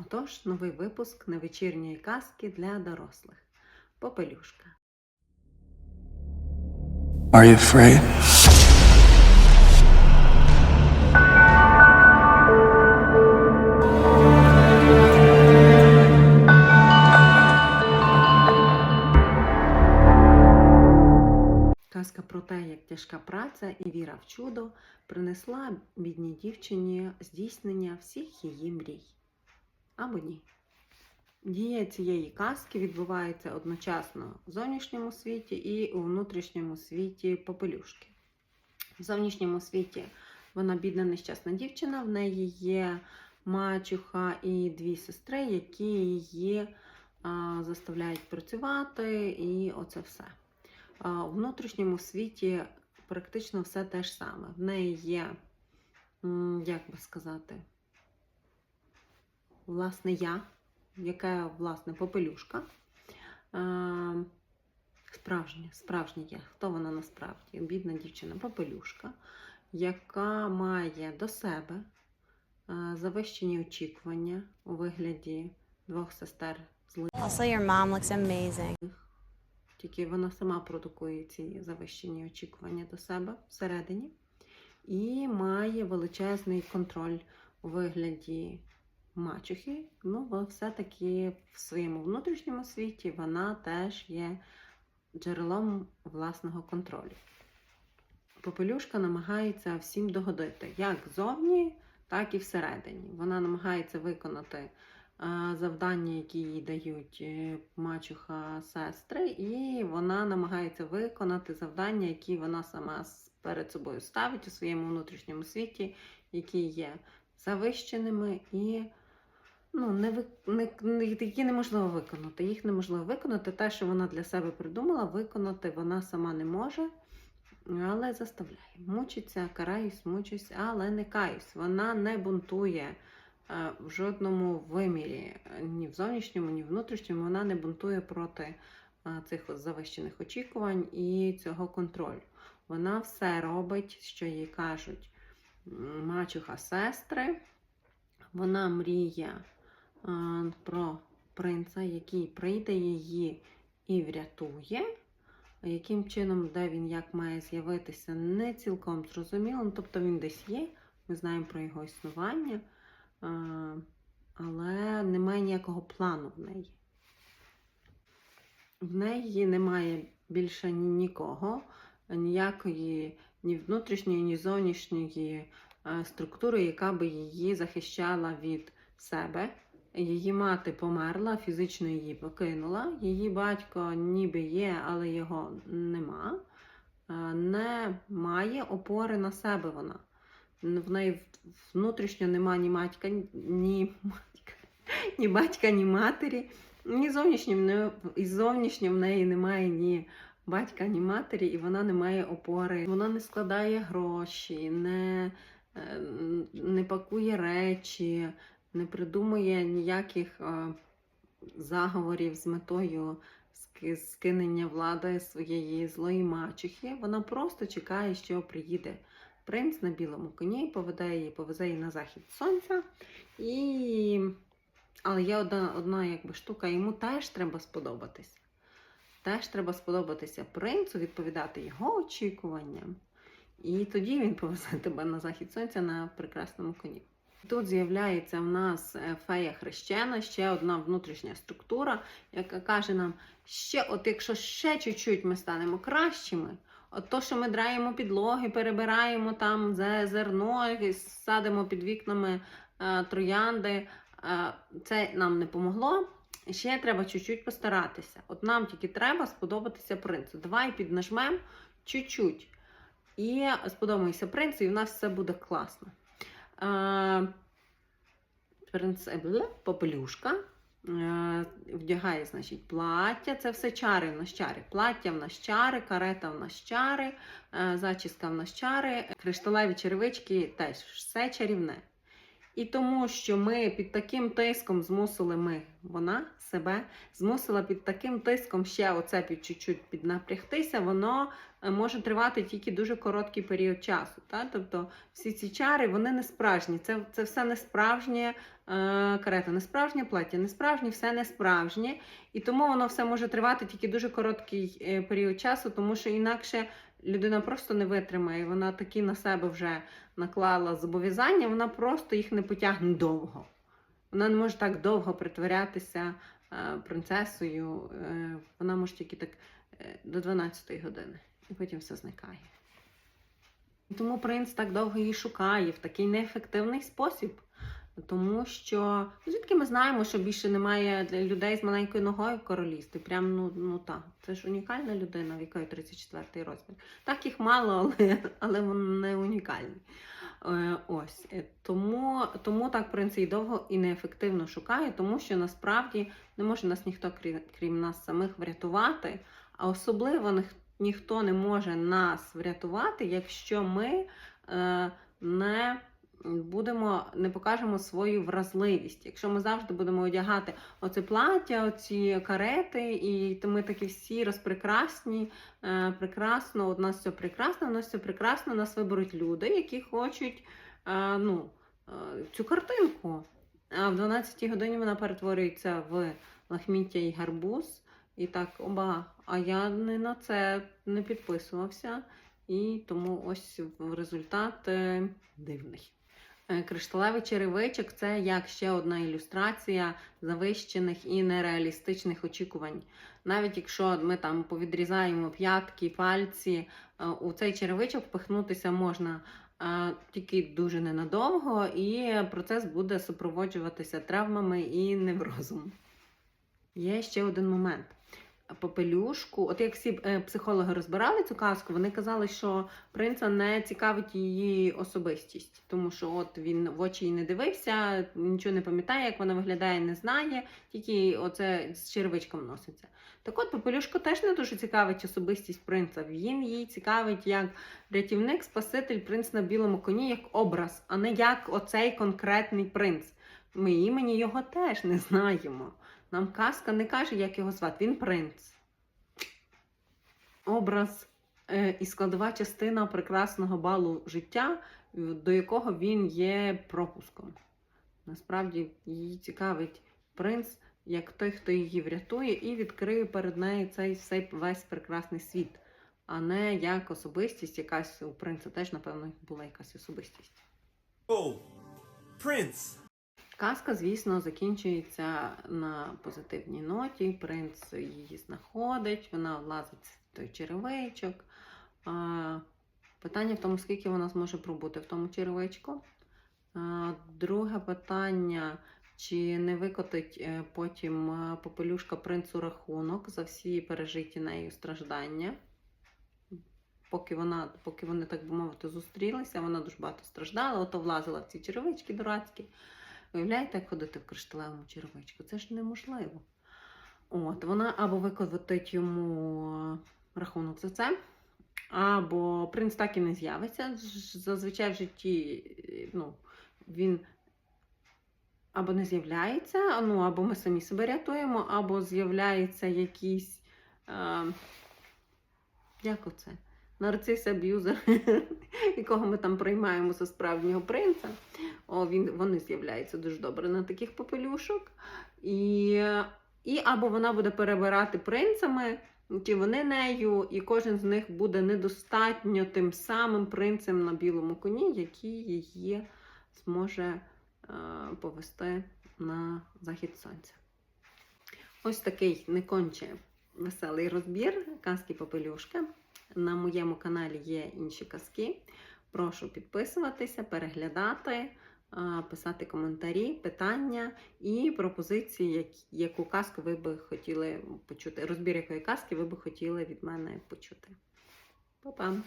Отож, новий випуск невечірньої казки для дорослих. Попелюшка. Are you afraid? Казка про те, як тяжка праця і віра в чудо принесла бідній дівчині здійснення всіх її мрій. Або ні. Дія цієї казки відбувається одночасно в зовнішньому світі і у внутрішньому світі попелюшки. В зовнішньому світі вона бідна нещасна дівчина, в неї є мачуха і дві сестри, які її а, заставляють працювати, і оце все. А, У внутрішньому світі практично все те ж саме. В неї є, як би сказати, власне я, яка, власне, попелюшка. Справжня, справжня я. Хто вона насправді? Бідна дівчина попелюшка, яка має до себе завищені очікування у вигляді двох сестер злих. Also, your mom looks amazing. Тільки вона сама продукує ці завищені очікування до себе всередині і має величезний контроль у вигляді мачухи. Ну, бо все-таки в своєму внутрішньому світі вона теж є джерелом власного контролю. Попелюшка намагається всім догодити, як зовні, так і всередині. Вона намагається виконати е, завдання, які їй дають е, мачуха сестри, і вона намагається виконати завдання, які вона сама перед собою ставить у своєму внутрішньому світі, які є завищеними і ну, не, не, які неможливо виконати. Їх неможливо виконати. Те, що вона для себе придумала, виконати вона сама не може. Але заставляє. Мучиться, караюсь, мучусь, але не каюсь. Вона не бунтує е, в жодному вимірі, е, ні в зовнішньому, ні в внутрішньому. Вона не бунтує проти е, цих завищених очікувань і цього контролю. Вона все робить, що їй кажуть мачуха сестри. Вона мріє про принца, який прийде її і врятує. Яким чином, де він як має з'явитися, не цілком зрозуміло. Ну, Тобто він десь є, ми знаємо про його існування, але немає ніякого плану в неї. В неї немає більше нікого, ніякої ні внутрішньої, ні зовнішньої е, структури, яка би її захищала від себе. Її мати померла, фізично її покинула. Її батько ніби є, але його нема. Е, Не має опори на себе вона. В неї внутрішньо нема ні матька, ні матька, ні батька, ні матері. Ні зовнішньо, і зовнішньо в неї немає ні батька, ні матері, і вона не має опори. Вона не складає гроші, не, е, не пакує речі, не придумує ніяких е, заговорів з метою скинення влади своєї злої мачухи. Вона просто чекає, що приїде принц на білому коні, поведе її, повезе її на захід сонця. І... Але є одна, одна якби, штука, йому теж треба сподобатися. Теж треба сподобатися принцу, відповідати його очікуванням. І тоді він повезе тебе на захід сонця на прекрасному коні. Тут з'являється в нас е, фея хрещена, ще одна внутрішня структура, яка каже нам, ще, от якщо ще чуть-чуть ми станемо кращими, от то, що ми драємо підлоги, перебираємо там зе- зерно, садимо під вікнами е, троянди, е, це нам не помогло. Ще треба чуть-чуть постаратися. От нам тільки треба сподобатися принцу. Давай піднажмемо чуть-чуть. І сподобаємося принцу, і в нас все буде класно. Е, попелюшка. е, Вдягає, значить, плаття. Це все чари в нас чари. Плаття в нас чари, карета в нас чари, е, зачіска в нас чари, кришталеві черевички теж все чарівне. І тому, що ми під таким тиском змусили ми, вона себе змусила під таким тиском ще оце під чуть-чуть піднапрягтися, воно е, може тривати тільки дуже короткий період часу. Та? Тобто всі ці чари вони не справжні. Це, це все не справжнє е, карета, не справжнє плаття, не справжнє, все не справжнє. І тому воно все може тривати тільки дуже короткий е, період часу, тому що інакше людина просто не витримає. Вона такі на себе вже наклала зобов'язання, вона просто їх не потягне довго. Вона не може так довго притворятися е, принцесою. Е, вона може тільки так е, до 12-ї години, і потім все зникає. Тому принц так довго її шукає в такий неефективний спосіб. Тому що ну, звідки ми знаємо, що більше немає для людей з маленькою ногою в королівстві. Прям ну, ну так. Це ж унікальна людина, в якої 34-й розмір. Так їх мало, але, але вони не унікальні. Е, ось Е, тому, тому так принц і довго і неефективно шукає, тому що насправді не може нас ніхто, крім, крім нас самих, врятувати. А особливо ніх- ніхто не може нас врятувати, якщо ми е, не будемо, не покажемо свою вразливість. Якщо ми завжди будемо одягати оце плаття, оці карети, і то ми такі всі розпрекрасні, е, прекрасно, у нас все прекрасно, у нас все прекрасно, нас виберуть люди, які хочуть е, ну, е, цю картинку. А в 12 годині вона перетворюється в лахміття і гарбуз. І так, оба, а я не на це не підписувався. І тому ось результат дивний. Е, Кришталевий черевичок це як ще одна ілюстрація завищених і нереалістичних очікувань. Навіть якщо ми там повідрізаємо п'ятки, пальці, е, у цей черевичок впихнутися можна е, тільки дуже ненадовго, і процес буде супроводжуватися травмами і неврозом. Є ще один момент. Попелюшку, от як всі е, психологи розбирали цю казку, вони казали, що принца не цікавить її особистість, тому що от він в очі їй не дивився, нічого не пам'ятає, як вона виглядає, не знає, тільки оце з черевичком носиться. Так от Попелюшку теж не дуже цікавить особистість принца. Він їй цікавить як рятівник, спаситель, принц на білому коні, як образ, а не як оцей конкретний принц. Ми імені його теж не знаємо. Нам казка не каже, як його звати. Він принц. Образ е, і складова частина прекрасного балу життя, до якого він є пропуском. Насправді її цікавить принц як той, хто її врятує, і відкриє перед нею цей весь прекрасний світ, а не як особистість, якась у принца теж, напевно, була якась особистість. Oh, Prince! Казка, звісно, закінчується на позитивній ноті. Принц її знаходить, вона влазить в той черевичок. Питання в тому, скільки вона зможе пробути в тому черевичку. Друге питання: чи не викотить е, потім е, попелюшка принцу рахунок за всі пережиті нею страждання? Поки, вона, поки вони, так би мовити, зустрілися, вона дуже багато страждала, ото влазила в ці черевички дурацькі. Уявляєте, як ходити в кришталевому черевичку? Це ж неможливо. От, вона або викотить йому рахунок за це, або принц так і не з'явиться. Зазвичай в житті е, ну, він або не з'являється, ну, або ми самі себе рятуємо, або з'являється якийсь. Е, як оце? Нарцис аб'юзер, якого ми там приймаємо за справжнього принца. О, він, вони з'являються дуже добре на таких попелюшок. І, і або вона буде перебирати принцами, чи вони нею, і кожен з них буде недостатньо тим самим принцем на білому коні, який її зможе е, повести на захід сонця. Ось такий не конче веселий розбір казки Попелюшка. На моєму каналі є інші казки. Прошу підписуватися, переглядати, писати коментарі, питання і пропозиції, яку казку ви би хотіли почути, розбір якої казки ви би хотіли від мене почути. Па-па!